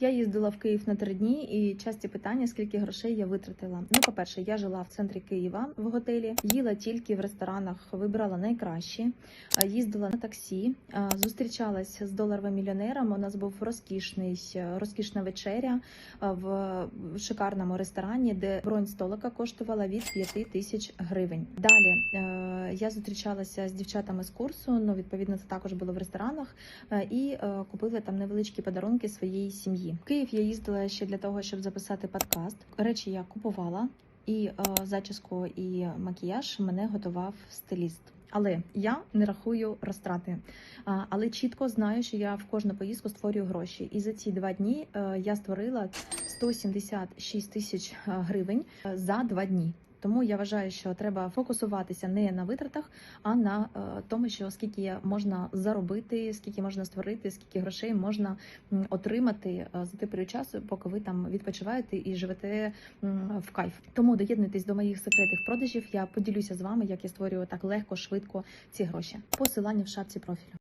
Я їздила в Київ на три дні, і часті питання, скільки грошей я витратила. Ну, по-перше, я жила в центрі Києва в готелі, їла тільки в ресторанах, вибирала найкращі, їздила на таксі, зустрічалась з доларовим мільйонером. У нас був розкішний розкішна вечеря в шикарному ресторані, де бронь столика коштувала від 5 тисяч гривень. Далі е, я зустрічалася з дівчатами з курсу. Ну, відповідно, це також було в ресторанах, е, і е, купила там невеличкі подарунки своїй сім'ї. В Київ я їздила ще для того, щоб записати подкаст. Речі я купувала, і е, зачіску і макіяж мене готував стиліст. Але я не рахую розтрати, але чітко знаю, що я в кожну поїздку створюю гроші. І за ці два дні е, я створила 176 тисяч е, гривень е, за два дні. Тому я вважаю, що треба фокусуватися не на витратах, а на тому, що скільки можна заробити, скільки можна створити, скільки грошей можна отримати за той період часу, поки ви там відпочиваєте і живете в кайф. Тому доєднуйтесь до моїх секретів продажів. Я поділюся з вами, як я створюю так легко, швидко ці гроші. Посилання в шапці профілю.